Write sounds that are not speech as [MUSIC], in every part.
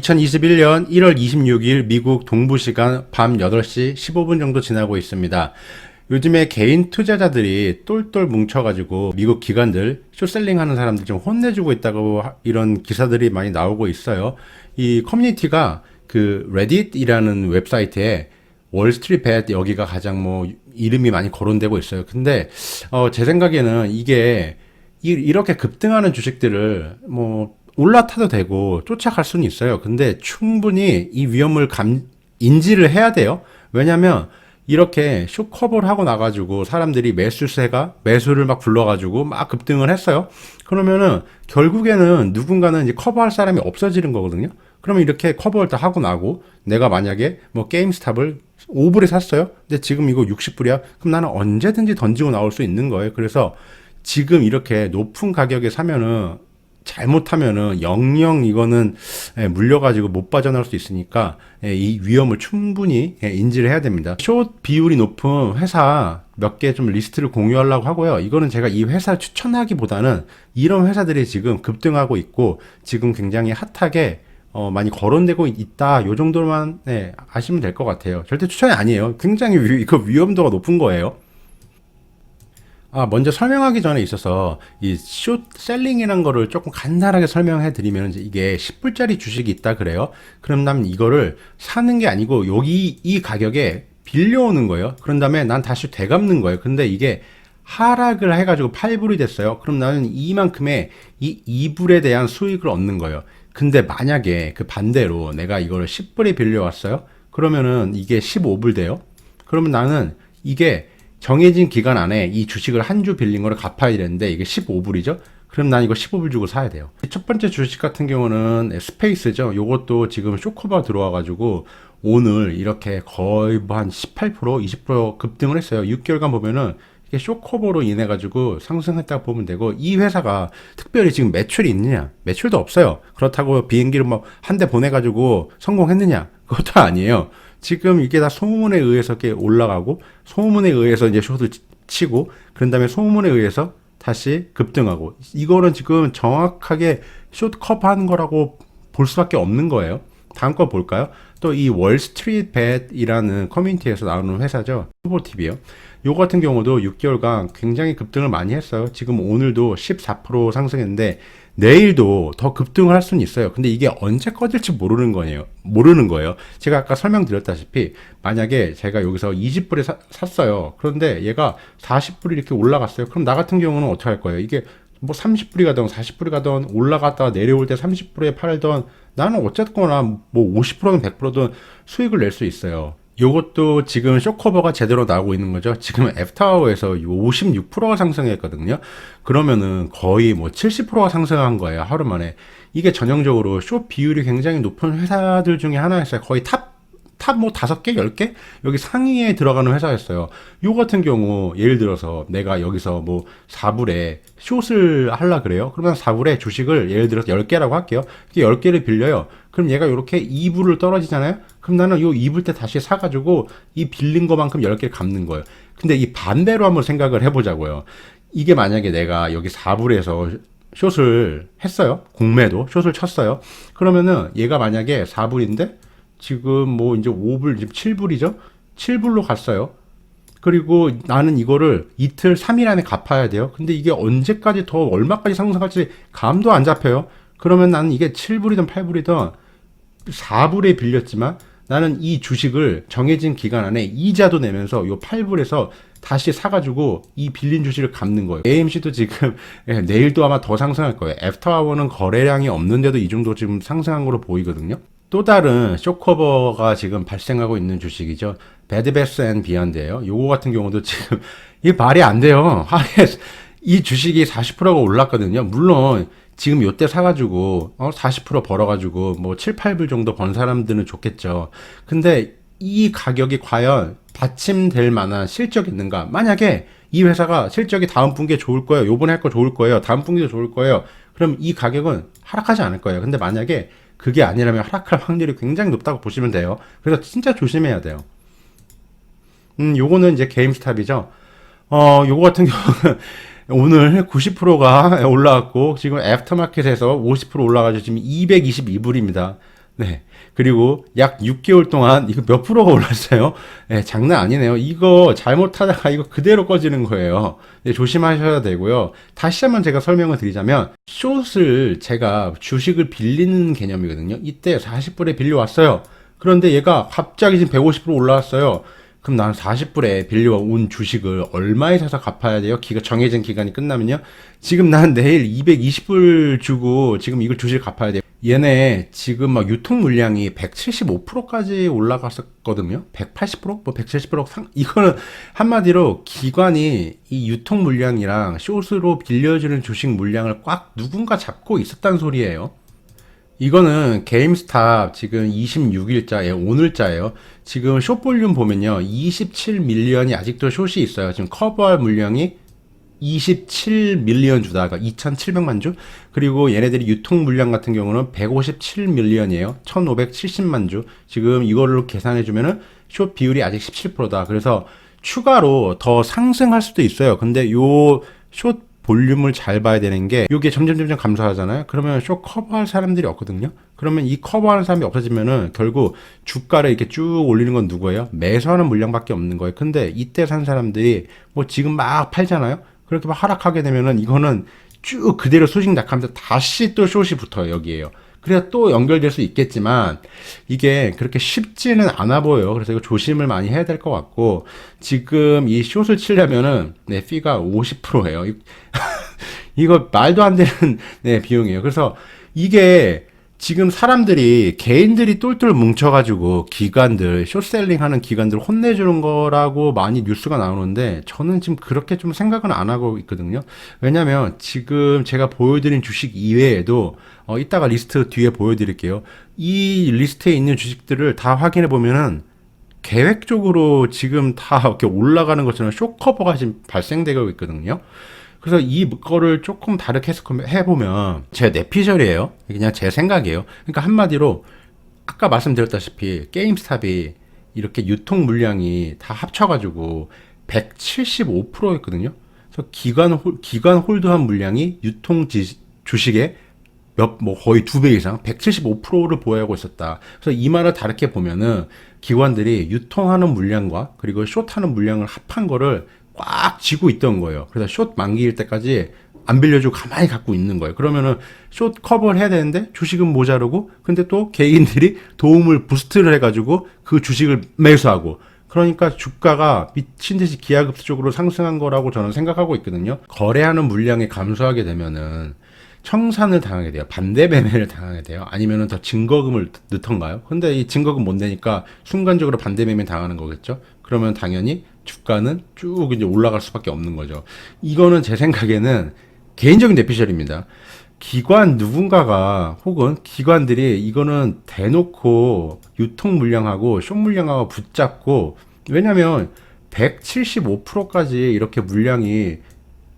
2021년 1월 26일 미국 동부 시간 밤 8시 15분 정도 지나고 있습니다. 요즘에 개인 투자자들이 똘똘 뭉쳐가지고 미국 기관들 쇼셀링 하는 사람들 좀 혼내주고 있다고 하- 이런 기사들이 많이 나오고 있어요. 이 커뮤니티가 그 레딧이라는 웹사이트에 월스트리트 벳 여기가 가장 뭐 이름이 많이 거론되고 있어요. 근데 어, 제 생각에는 이게 이, 이렇게 급등하는 주식들을 뭐 올라타도 되고 쫓아갈 수는 있어요. 근데 충분히 이 위험을 감, 인지를 해야 돼요. 왜냐면 이렇게 쇼커버를 하고 나가지고 사람들이 매수세가 매수를 막 불러가지고 막 급등을 했어요. 그러면은 결국에는 누군가는 이제 커버할 사람이 없어지는 거거든요. 그러면 이렇게 커버를 다 하고 나고 내가 만약에 뭐 게임스탑을 5불에 샀어요. 근데 지금 이거 60불이야. 그럼 나는 언제든지 던지고 나올 수 있는 거예요. 그래서 지금 이렇게 높은 가격에 사면은 잘못하면은 영영 이거는 예, 물려가지고 못 빠져나올 수 있으니까 예, 이 위험을 충분히 예, 인지를 해야 됩니다. 숏 비율이 높은 회사 몇 개 좀 리스트를 공유하려고 하고요. 이거는 제가 이 회사 추천하기보다는 이런 회사들이 지금 급등하고 있고 지금 굉장히 핫하게 어, 많이 거론되고 있다. 요 정도만 네, 아시면 될 것 같아요. 절대 추천이 아니에요. 굉장히 위, 이거 위험도가 높은 거예요. 아, 먼저 설명하기 전에 있어서 이 숏셀링이라는 거를 조금 간단하게 설명해 드리면 이게 10불짜리 주식이 있다 그래요. 그럼 난 이거를 사는 게 아니고 여기 이 가격에 빌려오는 거예요. 그런 다음에 난 다시 되갚는 거예요. 근데 이게 하락을 해가지고 8불이 됐어요. 그럼 나는 이만큼의 이 2불에 대한 수익을 얻는 거예요. 근데 만약에 그 반대로 내가 이거를 10불에 빌려왔어요. 그러면은 이게 15불 돼요. 그러면 나는 이게 정해진 기간 안에 이 주식을 한 주 빌린 거를 갚아야 되는데 이게 15불이죠. 그럼 난 이거 15불 주고 사야 돼요. 첫 번째 주식 같은 경우는 스페이스죠. 요것도 지금 쇼커버 들어와가지고 오늘 이렇게 거의 뭐 한 18% 20% 급등을 했어요. 6개월간 보면은 이게 쇼커버로 인해 가지고 상승했다고 보면 되고 이 회사가 특별히 지금 매출이 있느냐 매출도 없어요 그렇다고 비행기를 뭐한대 보내 가지고 성공했느냐 그것도 아니에요 지금 이게 다 소문에 의해서 이렇게 올라가고 소문에 의해서 이제 숏을 치- 치고 그런 다음에 소문에 의해서 다시 급등하고 이거는 지금 정확하게 숏 커버하는 거라고 볼 수밖에 없는 거예요. 다음 거 볼까요? 또 이 월스트리트 벳이라는 커뮤니티에서 나오는 회사죠. 후보TV요. 요 같은 경우도 6개월간 굉장히 급등을 많이 했어요. 지금 오늘도 14% 상승했는데 내일도 더 급등을 할 수는 있어요. 근데 이게 언제 꺼질지 모르는 거예요. 모르는 거예요. 제가 아까 설명드렸다시피 만약에 제가 여기서 20불에 사, 샀어요. 그런데 얘가 40불이 이렇게 올라갔어요. 그럼 나 같은 경우는 어떻게 할 거예요? 이게 뭐 30불이 가던 40불이 가던 올라갔다가 내려올 때 30불에 팔던 나는 어쨌거나 뭐 50%든 100%든 수익을 낼 수 있어요. 요것도 지금 쇼커버가 제대로 나오고 있는 거죠. 지금 애프타워에서 56%가 상승했거든요. 그러면은 거의 뭐 70%가 상승한 거예요. 하루 만에. 이게 전형적으로 쇼 비율이 굉장히 높은 회사들 중에 하나였어요. 거의 탑 탑 뭐 다섯 개, 열 개 여기 상위에 들어가는 회사였어요. 요 같은 경우 예를 들어서 내가 여기서 뭐 4불에 숏을 하려 그래요. 그러면 4불에 주식을 예를 들어서 10개라고 할게요. 이게 10개를 빌려요. 그럼 얘가 이렇게 2불을 떨어지잖아요. 그럼 나는 요 2불 때 다시 사가지고 이 빌린 것만큼 10개를 갚는 거예요. 근데 이 반대로 한번 생각을 해보자고요. 이게 만약에 내가 여기 4불에서 숏을 했어요. 공매도 숏을 쳤어요. 그러면은 얘가 만약에 4불인데 지금 뭐 이제 5불, 지금 7불이죠? 7불로 갔어요. 그리고 나는 이거를 이틀, 3일 안에 갚아야 돼요. 근데 이게 언제까지 더 얼마까지 상승할지 감도 안 잡혀요. 그러면 나는 이게 7불이든 8불이든 4불에 빌렸지만 나는 이 주식을 정해진 기간 안에 이자도 내면서 요 8불에서 다시 사가지고 이 빌린 주식을 갚는 거예요. AMC도 지금 [LAUGHS] 예, 내일도 아마 더 상승할 거예요. 애프터아워는 거래량이 없는데도 이 정도 지금 상승한 걸로 보이거든요. 또 다른 쇼커버가 지금 발생하고 있는 주식이죠. 배드베스 앤 비욘드예요. 요거 같은 경우도 지금 [LAUGHS] 이게 말이 안 돼요. 하루에 이 주식이 40%가 올랐거든요. 물론 지금 요때 사가지고 어, 40% 벌어가지고 뭐 7, 8불 정도 번 사람들은 좋겠죠. 근데 이 가격이 과연 받침될 만한 실적이 있는가? 만약에 이 회사가 실적이 다음 분기에 좋을 거예요. 요번에 할 거 좋을 거예요. 다음 분기도 좋을 거예요. 그럼 이 가격은 하락하지 않을 거예요. 근데 만약에 그게 아니라면 하락할 확률이 굉장히 높다고 보시면 돼요. 그래서 진짜 조심해야 돼요. 음, 요거는 이제 게임스탑이죠. 어, 요거 같은 경우는 [LAUGHS] 오늘 90%가 [LAUGHS] 올라왔고 지금 애프터마켓에서 50% 올라가지고 지금 222불입니다. 네. 그리고 약 6개월 동안 이거 몇 프로가 올랐어요? 네, 장난 아니네요. 이거 잘못하다가 이거 그대로 꺼지는 거예요. 네, 조심하셔야 되고요. 다시 한번 제가 설명을 드리자면, 숏을 제가 주식을 빌리는 개념이거든요. 이때 40불에 빌려왔어요. 그런데 얘가 갑자기 지금 150% 올라왔어요. 그럼 난 40불에 빌려온 주식을 얼마에 사서 갚아야 돼요? 기가 정해진 기간이 끝나면요. 지금 난 내일 220불 주고 지금 이걸 주식 갚아야 돼요. 얘네 지금 막 유통 물량이 175%까지 올라갔었거든요. 180%? 뭐 170% 상, 이거는 한마디로 기관이 이 유통 물량이랑 숏으로 빌려주는 주식 물량을 꽉 누군가 잡고 있었단 소리예요. 이거는 게임스탑 지금 26일자에 오늘자예요. 지금 숏 볼륨 보면요. 27 밀리언이 아직도 숏이 있어요. 지금 커버할 물량이 27 밀리언 주다가 2,700만 주. 그리고 얘네들이 유통 물량 같은 경우는 157 밀리언이에요. 1,570만 주. 지금 이걸로 계산해 주면은 숏 비율이 아직 17%다. 그래서 추가로 더 상승할 수도 있어요. 근데 요숏 볼륨을 잘 봐야 되는 게 이게 점점 점점 감소하잖아요. 그러면 쇼 커버할 사람들이 없거든요. 그러면 이 커버하는 사람이 없어지면은 결국 주가를 이렇게 쭉 올리는 건 누구예요? 매수하는 물량밖에 없는 거예요. 근데 이때 산 사람들이 뭐 지금 막 팔잖아요. 그렇게 막 하락하게 되면은 이거는 쭉 그대로 수직 낙하면서 다시 또 숏이 붙어요 여기에요. 그래야 또 연결될 수 있겠지만 이게 그렇게 쉽지는 않아 보여요. 그래서 이거 조심을 많이 해야 될 것 같고 지금 이 숏을 치려면은 네 피가 50%예요. [LAUGHS] 이거 말도 안 되는 네 비용이에요. 그래서 이게 지금 사람들이 개인들이 똘똘 뭉쳐가지고 기관들 숏셀링 하는 기관들 혼내주는 거라고 많이 뉴스가 나오는데 저는 지금 그렇게 좀 생각은 안 하고 있거든요. 왜냐면 지금 제가 보여드린 주식 이외에도 어, 이따가 리스트 뒤에 보여드릴게요. 이 리스트에 있는 주식들을 다 확인해 보면은 계획적으로 지금 다 이렇게 올라가는 것처럼 쇼커버가 지금 발생되고 있거든요. 그래서 이 거를 조금 다르게 해보면 제 내피셜이에요. 그냥 제 생각이에요. 그러니까 한마디로 아까 말씀드렸다시피 게임스탑이 이렇게 유통 물량이 다 합쳐가지고 175%였거든요. 그래서 기관 홀, 기관 홀드한 물량이 유통 지, 주식의 몇, 뭐 거의 두 배 이상, 175%를 보유하고 있었다. 그래서 이 말을 다르게 보면은 기관들이 유통하는 물량과 그리고 숏하는 물량을 합한 거를 꽉 쥐고 있던 거예요. 그래서 숏 만기일 때까지 안 빌려주고 가만히 갖고 있는 거예요. 그러면은 숏 커버를 해야 되는데 주식은 모자르고 근데 또 개인들이 도움을 부스트를 해가지고 그 주식을 매수하고 그러니까 주가가 미친 듯이 기하급수적으로 상승한 거라고 저는 생각하고 있거든요. 거래하는 물량이 감소하게 되면은 청산을 당하게 돼요. 반대 매매를 당하게 돼요. 아니면은 더 증거금을 넣던가요? 근데 이 증거금 못 내니까 순간적으로 반대 매매 당하는 거겠죠? 그러면 당연히 주가는 쭉 이제 올라갈 수밖에 없는 거죠. 이거는 제 생각에는 개인적인 내피셜입니다. 기관 누군가가 혹은 기관들이 이거는 대놓고 유통 물량하고 쇼 물량하고 붙잡고 왜냐면 175%까지 이렇게 물량이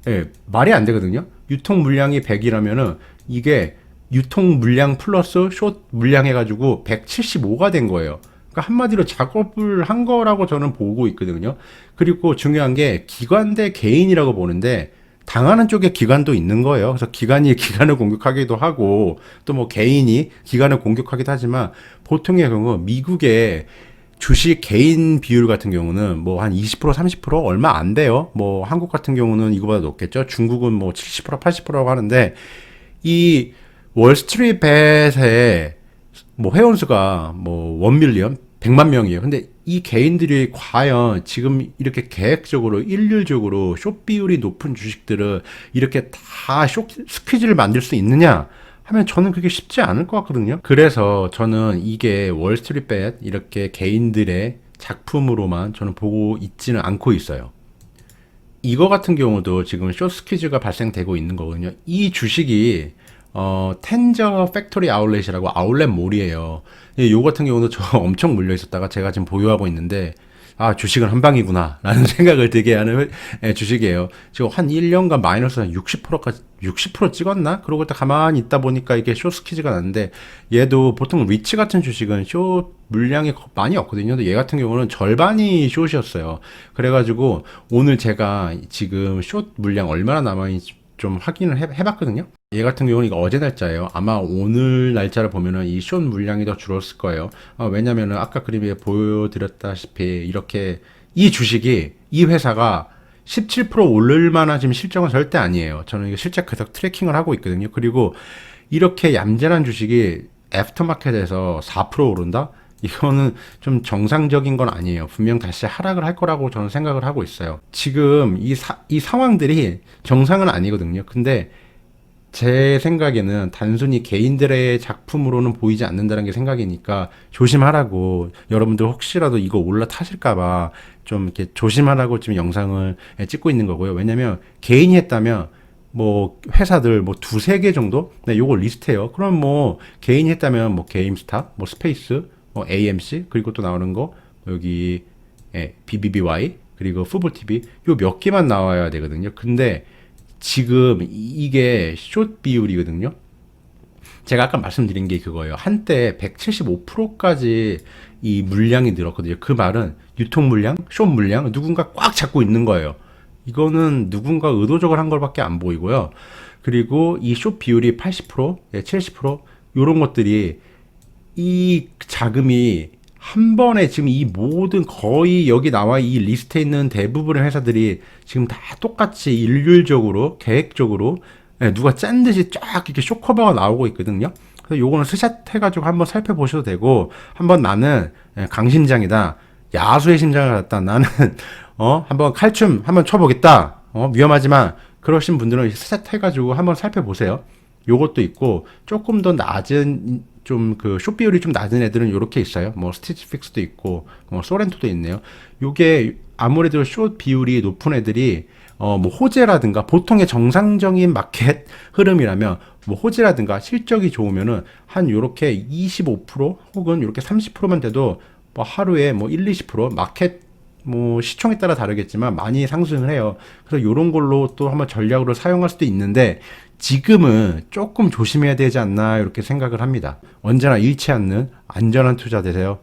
예, 말이 안 되거든요. 유통 물량이 100이라면은 이게 유통 물량 플러스 숏 물량 해가지고 175가 된 거예요. 그러니까 한마디로 작업을 한 거라고 저는 보고 있거든요. 그리고 중요한 게 기관 대 개인이라고 보는데 당하는 쪽에 기관도 있는 거예요. 그래서 기관이 [LAUGHS] 기관을 공격하기도 하고 또 뭐 개인이 기관을 공격하기도 하지만 보통의 경우 미국의 주식 개인 비율 같은 경우는 뭐 한 20% 30% 얼마 안 돼요. 뭐 한국 같은 경우는 이거보다 높겠죠. 중국은 뭐 70% 80%라고 하는데 이 월스트리트 벳의 뭐 회원수가 뭐 원밀리언 100만 명이에요. 근데 이 개인들이 과연 지금 이렇게 계획적으로 일률적으로 숏 비율이 높은 주식들을 이렇게 다 숏 스퀴즈를 만들 수 있느냐? 하면 저는 그게 쉽지 않을 것 같거든요. 그래서 저는 이게 월스트리트 벳 이렇게 개인들의 작품으로만 저는 보고 있지는 않고 있어요. 이거 같은 경우도 지금 숏 스퀴즈가 발생되고 있는 거거든요. 이 주식이 어, 텐저 팩토리 아울렛이라고 아울렛 몰이에요. 예, 요 같은 경우도 저 [LAUGHS] 엄청 물려 있었다가 제가 지금 보유하고 있는데 아, 주식은 한 방이구나. [LAUGHS] 라는 생각을 들게 하는 예, 주식이에요. 지금 한 1년간 마이너스 한 60%까지, 60% 찍었나? 그러고 딱 가만히 있다 보니까 이게 쇼 스키즈가 났는데, 얘도 보통 리치 같은 주식은 쇼 물량이 많이 없거든요. 근데 얘 같은 경우는 절반이 숏이었어요. 그래가지고 오늘 제가 지금 숏 물량 얼마나 남아있는지 좀 확인을 해, 해봤거든요. 얘 같은 경우는 이거 어제 날짜예요. 아마 오늘 날짜를 보면은 이 숏 물량이 더 줄었을 거예요. 어, 왜냐면은 아까 그림에 보여드렸다시피 이렇게 이 주식이 이 회사가 17% 오를 만한 지금 실적은 절대 아니에요. 저는 이거 실제 계속 트래킹을 하고 있거든요. 그리고 이렇게 얌전한 주식이 애프터마켓에서 4% 오른다? 이거는 좀 정상적인 건 아니에요. 분명 다시 하락을 할 거라고 저는 생각을 하고 있어요. 지금 이, 사, 이 상황들이 정상은 아니거든요. 근데 제 생각에는 단순히 개인들의 작품으로는 보이지 않는다는 게 생각이니까 조심하라고 여러분들 혹시라도 이거 올라타실까봐 좀 이렇게 조심하라고 지금 영상을 찍고 있는 거고요. 왜냐면 개인이 했다면 뭐 회사들 뭐 두세 개 정도 네, 요거 리스트해요. 그럼 뭐 개인이 했다면 뭐 게임스탑, 뭐 스페이스, 뭐 AMC 그리고 또 나오는 거 여기 예, BBBY 그리고 푸볼 TV 요 몇 개만 나와야 되거든요. 근데 지금 이- 이게 숏 비율이거든요. 제가 아까 말씀드린 게 그거예요. 한때 175%까지 이 물량이 늘었거든요. 그 말은 유통 물량, 숏 물량 누군가 꽉 잡고 있는 거예요. 이거는 누군가 의도적으로 한 걸밖에 안 보이고요. 그리고 이 숏 비율이 80%, 예, 70% 이런 것들이 이 자금이 한 번에 지금 이 모든 거의 여기 나와 이 리스트에 있는 대부분의 회사들이 지금 다 똑같이 일률적으로 계획적으로 예, 누가 짠 듯이 쫙 이렇게 쇼커버가 나오고 있거든요. 그래서 요거는 스샷 해가지고 한번 살펴보셔도 되고 한번 나는 예, 강심장이다. 야수의 심장을 갖다 나는 [LAUGHS] 어 한번 칼춤 한번 쳐보겠다. 어 위험하지만 그러신 분들은 스샷 해가지고 한번 살펴보세요. 요것도 있고 조금 더 낮은 좀 그 숏 비율이 좀 낮은 애들은 요렇게 있어요. 뭐 스티치 픽스도 있고 뭐 소렌토도 있네요. 요게 아무래도 숏 비율이 높은 애들이 어 뭐 호재라든가 보통의 정상적인 마켓 [LAUGHS] 흐름이라면 뭐 호재라든가 실적이 좋으면은 한 요렇게 25% 혹은 요렇게 30%만 돼도 뭐 하루에 뭐 1, 20% 마켓 뭐 시총에 따라 다르겠지만 많이 상승을 해요. 그래서 요런 걸로 또 한번 전략으로 사용할 수도 있는데 지금은 조금 조심해야 되지 않나 이렇게 생각을 합니다. 언제나 잃지 않는 안전한 투자 되세요.